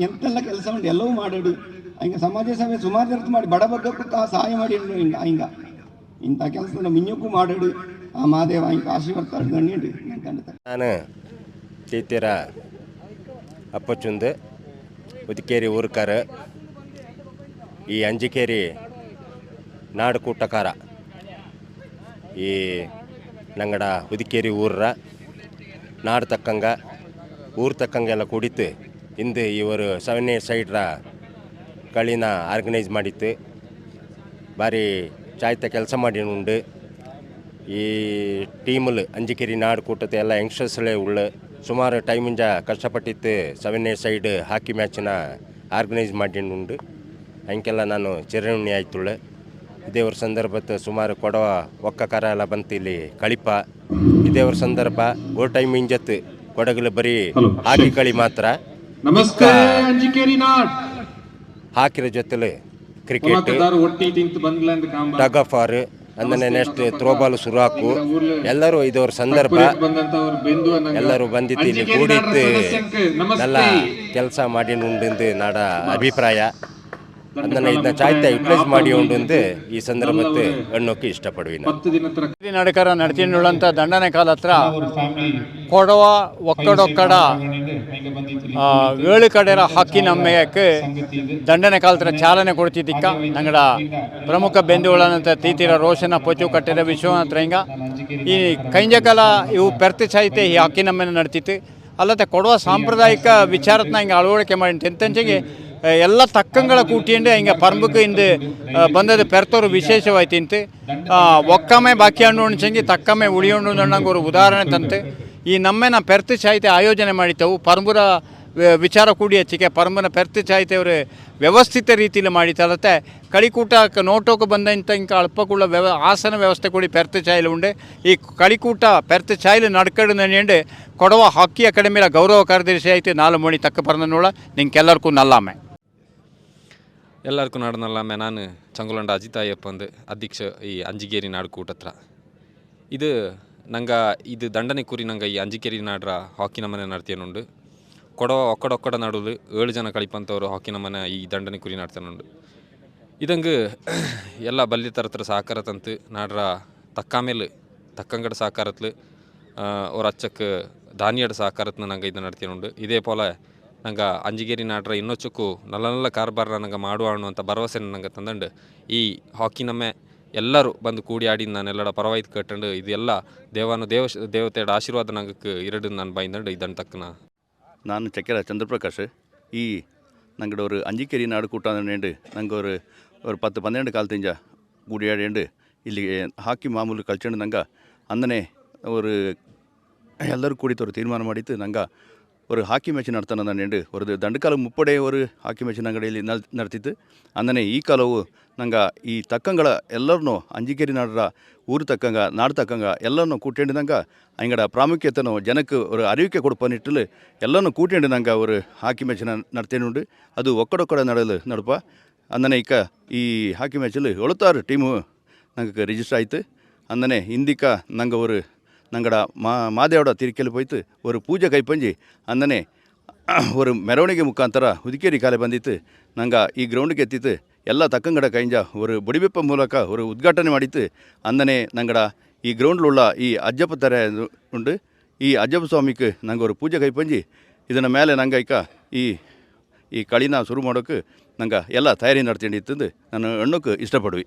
ಎಂತೆಲ್ಲ ಕೆಲಸ ಉಂಟು ಎಲ್ಲವೂ ಮಾಡಡು ಹಿಂಗೆ ಸಮಾಜ ಸೇವೆ ಸುಮಾರು ಜನ ಮಾಡಿ ಬಡ ಬಗ್ಗಕ್ಕೂ ತಾ ಸಹಾಯ ಮಾಡಿ ಹಿಂಗ ಹಿಂಗ ಇಂಥ ಕೆಲಸ ಮಿನ್ಯಕ್ಕೂ ಮಾಡಡು ಆ ಮಹಾದೇವ ಹಿಂಗೆ ಆಶೀರ್ವಾದ ತಗೊಂಡು ನಾನು ಚೈತ್ಯರ ಅಪ್ಪಚುಂದು ಉದಿಕೇರಿ ಊರ್ಕಾರ ಈ ಅಂಜಿಕೇರಿ ನಾಡು ಕೂಟಕಾರ ಈ ನಂಗಡ ಹುದಿಕೇರಿ ಊರ ನಾಡು ತಕ್ಕಂಗ, ಊರು ತಕ್ಕಂಗೆಲ್ಲ ಕೂಡಿತ್ತು. ಹಿಂದೆ ಇವರು ಸೆವೆನೇ ಸೈಡ್ರ ಕಳಿನ ಆರ್ಗನೈಸ್ ಮಾಡಿತ್ತು. ಭಾರಿ ಚಾಯ್ತ ಕೆಲಸ ಮಾಡಿ ಉಂಡು. ಈ ಟೀಮಲ್ಲಿ ಅಂಜಿಕೇರಿ ನಾಡು ಕೂಟತೆ ಎಲ್ಲ ಯಂಗ್ಸ್ಟರ್ಸ್ಲೇ ಉಳ್ಳ ಸುಮಾರು ಟೈಮಿಂಜ ಕಷ್ಟಪಟ್ಟಿತ್ತು ಸೆವೆನೇ ಸೈಡ್ ಹಾಕಿ ಮ್ಯಾಚಿನ ಆರ್ಗನೈಸ್ ಮಾಡಿ ಉಂಡು. ಅಂಕೆಲ್ಲ ನಾನು ಚಿರಣಿಯಾಯ್ತುಳ್ಳೆ ಆಯ್ತುಳ್ಳ ಇದೇ ಅವ್ರ ಸಂದರ್ಭದ ಸುಮಾರು ಕೊಡವ ಒಕ್ಕ ಕರ ಎಲ್ಲ ಬಂತು ಇಲ್ಲಿ ಕಳಿಪ. ಇದೇವ್ರ ಸಂದರ್ಭ ಓ ಟೈಮ್ ಇಂಜತ್ ಕೊಡಗಲು ಬರೀ ಹಾಕಿ ಕಳಿ ಮಾತ್ರ. ಹಾಕಿರ ಜೊತೆಲಿ cricket dug tug of war. ಅಂದ್ರೆ ನೆಕ್ಸ್ಟ್ ಥ್ರೋಬಾಲ್ ಹಾಕು ಎಲ್ಲರೂ ಇದವ್ರ ಸಂದರ್ಭ. ಎಲ್ಲರೂ ಬಂದಿತ್ತು ಇಲ್ಲಿ ಕೂಡಿತ್ತು. ಎಲ್ಲ ಕೆಲಸ ಮಾಡಿ ಉಂಡು ನಾಡ ಅಭಿಪ್ರಾಯ. ಅದನ್ನ ಇದನ್ನ ಚಾಯ್ತ ಯುಟಿಲೈಸ್ ಮಾಡಿ ಉಂಡು ಈ ಸಂದರ್ಭಕ್ಕೆ ಅಣ್ಣೋಕೆ ಇಷ್ಟಪಡುವಿನ. ಹತ್ತು ದಿನ ತರ ನಡಕರ ನಡತಿನುಳ್ಳಂಥ ದಂಡನೆ ಕಾಲ ಹತ್ರ ಕೊಡವ ಒಕ್ಕಡೊಕ್ಕಡ ಆ, ಏಳು ಕಡೆರ ಹಾಕಿ ನಮ್ಮಕ್ಕೆ ದಂಡನೆ ಕಾಲತ್ರ ಚಾಲನೆ ಕೊಡ್ತಿದ್ದಿಕ್ಕ ನಂಗಡ ಪ್ರಮುಖ ಬೆಂದುಳನಂತ ತೀತಿರ ರೋಷನ ಪೊಚು ಕಟ್ಟಿರ ವಿಶ್ವನಾಥ ರಂಗ. ಈ ಕೈಂಜಕಲ ಇವು ಪೆರ್ತಿ ಸಾಹಿತ್ಯ ಈ ಹಾಕಿ ನಮ್ಮನ್ನು ನಡ್ತಿತ್ತು. ಅಲ್ಲದೆ ಕೊಡುವ ಸಾಂಪ್ರದಾಯಿಕ ವಿಚಾರತ್ನ ಹಿಂಗೆ ಅಳವಡಿಕೆ ಮಾಡಿ ಎಂತಂಚಿಗೆ ಎಲ್ಲ ತಕ್ಕಂಗಳ ಕೂಟಿಯಂಡು ಹಿಂಗೆ ಪರಂಬಕ್ಕೆ ಇಂದು ಬಂದದ ಪೆರ್ತೋರು ವಿಶೇಷವಾಯ್ತಿಂತು ಒಕ್ಕಮೆ ಬಾಕಿ ಹಣ್ಣು ಉಣ್ಸಂಗಿ ತಕ್ಕಮೆ ಉಳಿಯೊಂಡು ಅನ್ನಂಗೆ ಒಂದು ಉದಾಹರಣೆ ತಂತೆ. ಈ ನಮ್ಮೆನ ಪೆರ್ತಿ ಸಾಹಿತ್ಯ ಆಯೋಜನೆ ಮಾಡಿದ್ದೆವು. ಪರಂಬುರ ವಿಚಾರ ಕೂಡಿ ಹೆಚ್ಚಿಗೆ ಪರಂಬನ ಪೆರ್ತಿ ಸಾಹಿತ್ಯವರು ವ್ಯವಸ್ಥಿತ ರೀತಿಯಲ್ಲಿ ಮಾಡಿತಲ್ಲತ್ತೆ ಕಳಿಕೂಟ ನೋಟೋಕೆ ಬಂದಂಥ ಇಂಕ ಅಲ್ಪಕುಳ್ಳ ವ್ಯವ, ಆಸನ ವ್ಯವಸ್ಥೆ ಕೂಡಿ ಪೆರ್ತಿ ಚಾಯ್ಲು ಉಂಡೆ. ಈ ಕಳಿಕೂಟ ಪೆರ್ತಿ ಚಾಯ್ಲು ನಡ್ಕಡು ನೆನೆಯಂಡೆ ಕೊಡವ ಹಾಕಿ ಅಕಾಡೆಮಿಯ ಗೌರವ ಕಾರ್ಯದರ್ಶಿ ಆಯ್ತು ನಾಲ್ಕು ಮಣಿ ತಕ್ಕ ಪರಂದನೋಳ ನಿಂಗೆಲ್ಲರಿಗೂ ನಲ್ಲಾಮೆ. ಎಲ್ಲರಿಗೂ ನಾಡನಲ್ಲಮ್ಮೆ ನಾನು ಚಂಗುಲಂಡ ಅಜಿತ್ ಅಯ್ಯಪ್ಪಂದು ಅಧ್ಯಕ್ಷ ಈ ಅಂಜಿಗೇರಿ ನಾಡು ಕೂಟತ್ರ ಇದು ನಂಗೆ, ಇದು ದಂಡನೆ ಕುರಿ ನಂಗೆ ಈ ಅಂಜಿಕೇರಿ ನಾಡ್ರ ಹಾಕಿನ ಮನೆ ನಡ್ತೇನುಂಡು. ಕೊಡವ ಒಕ್ಕಡೊಕ್ಕಡ ನಡುಲು ಏಳು ಜನ ಕಳಿಪಂಥವ್ರು ಹಾಕಿನ ಮನೆ ಈ ದಂಡನೆ ಕುರಿ ನಡ್ತೇನುಂಡು. ಇದಂಗೆ *clears throat* ಎಲ್ಲ ಬಲ್ಲಿ ತರತ್ರ ಸಹಕಾರ ತಂತು, ನಾಡ್ರ ತಕ್ಕಾಮೇಲೆ ತಕ್ಕಂಗಡ ಸಹಕಾರತ್ಲು ಅವ್ರ ಅಚ್ಚಕ್ಕೆ ದಾನಿಯಡ ಸಹಕಾರತ್ನ ನಂಗೆ ಇದು ನಡ್ತೇನುಂಡು. ಇದೇ ಪೋಲ ನಂಗೆ ಅಂಜಿಗೇರಿ ನಾಡ್ರ ಇನ್ನೊಚ್ಚಕ್ಕೂ ನಲ್ಲ ನಲ್ಲ ಕಾರ್ಬಾರ ನಂಗೆ ಮಾಡುವ ಅನ್ನುವಂಥ ಭರವಸೆ ನಂಗೆ ತಂದಂಡು ಈ ಹಾಕಿ ನಮ್ಮೆ ಎಲ್ಲರೂ ಬಂದು ಕೂಡಿ ಆಡಿ ನಾನೆಲ್ಲಡ ಪರವಾಯ್ತು ಕಟ್ಟಂಡು ಇದೆಲ್ಲ ದೇವಾನು ದೇವ ದೇವತೆಯ ಆಶೀರ್ವಾದ ನಂಗೆ ಇರಡು ನಾನು ಬೈದಂಡು ಇದನ್ನು ತಕ್ಕನ நான் சக்கர சந்திரபிரகாஷ் ஈ நாங்கள் ஒரு அஞ்சிக்கேரி நாடு கூட்டாண்டு நாங்கள் ஒரு ஒரு பத்து பன்னெண்டு கால் தெரிஞ்ச கூடியாடிண்டு ಇಲ್ಲಿ ಹಾಕಿ ಮಾಮೂಲು ಕಳ್ಚಂಡು ನಂಗೆ ಅಂದನೆ ஒரு ಎಲ್ಲರೂ ಕೂಡಿತು ஒரு ತೀರ್ಮಾನ ಮಾಡಿತ್ತು ನಂಗೆ ஒரு ಹಾಕಿ ಮ್ಯಾಚ್ ನಡ್ತಾನೆ ನಾನು ஒரு ದಂಡಕಾಲ ಮುಪ್ಪಡೆ ஒரு ಹಾಕಿ ಮ್ಯಾಚ್ ನಂಗಡೆಯಲ್ಲಿ ನಲ್ ನಡ್ತಿತ್ತು ಅಂದನೆ ಈ ಕಾಲವು ನಂಗೆ ಈ ತಕ್ಕಂಗಳ ಎಲ್ಲರನ್ನೂ ಅಂಜಿಕೇರಿ ನಾಡ್ರ ಊರು ತಕ್ಕಂಗ ನಾಡು ತಕ್ಕಂಗ ಎಲ್ಲರನ್ನೂ ಕೂಟ್ಕೊಂಡು ನಂಗೆ ಅಂಗಡ ಪ್ರಾಮುಖ್ಯತೆನೂ ಜನಕ್ಕೆ ஒரு அறிவிக்கை கொடுப்ப நிட்டில் ಎಲ್ಲನೂ ಕೂಟ್ಕೊಂಡು ನಂಗೆ ஒரு ಹಾಕಿ ಮ್ಯಾಚ್ ನಡ್ತೇನುಂಡು ಅದು ಒಕ್ಕಡೊಕ್ಕಡ ನಡಲು ನಡಪ ಅಂದನೆ ಇಕ್ಕ ಈ ಹಾಕಿ ಮ್ಯಾಚಲ್ಲಿ ಎಳುತ್ತಾರು ಟೀಮು ನಂಗೆ ರಿಜಿಸ್ಟರ್ ಆಯಿತು ಅಂದನೆ ಹಿಂದಿಕ ನಂಗೆ ஒரு ನಂಗಡ ಮಾ ಮಾದೇವಡ ತಿರುಕೆಲ್ಲಿ போய்த்து ஒரு ಪೂಜೆ ಕೈಪಂಜಿ ಅಂದನೆ ஒரு ಮೆರವಣಿಗೆ ಮುಖಾಂತರ ಹುದಿಕೇರಿ ಕಾಲೆ ಬಂದಿತ್ತು ನಂಗೆ ಈ ಗ್ರೌಂಡ್ಗೆ ಎತ್ತಿತ್ತು ಎಲ್ಲ ತಕ್ಕಂಗಡ ಕೈಂಜ ஒரு ಬಡಿಬೆಪ್ಪ ಮೂಲಕ ஒரு ಉದ್ಘಾಟನೆ ಮಾಡಿತ್ತು ಅಂದನೆ ನಂಗಡ ಈ ಗ್ರೌಂಡ್ಲುಳ್ಳ ಈ ಅಜ್ಜಪ್ಪ ತರ ಉಂಡು ಈ ಅಜ್ಜಪ್ಪ ಸ್ವಾಮಿಗೆ ನಂಗೆ ஒரு ಪೂಜೆ ಕೈಪಂಜಿ ಇದನ್ನ ಮೇಲೆ ನಂಗೆ ಈಗ ಈ ಈ ಕಳಿನ ಶುರು ಮಾಡೋಕ್ಕೆ ನಂಗೆ ಎಲ್ಲ ತಯಾರಿ ನಡ್ಕೊಂಡಿತ್ತು ನಾನು ಹೆಣ್ಣಕ್ಕೆ ಇಷ್ಟಪಡುವಿ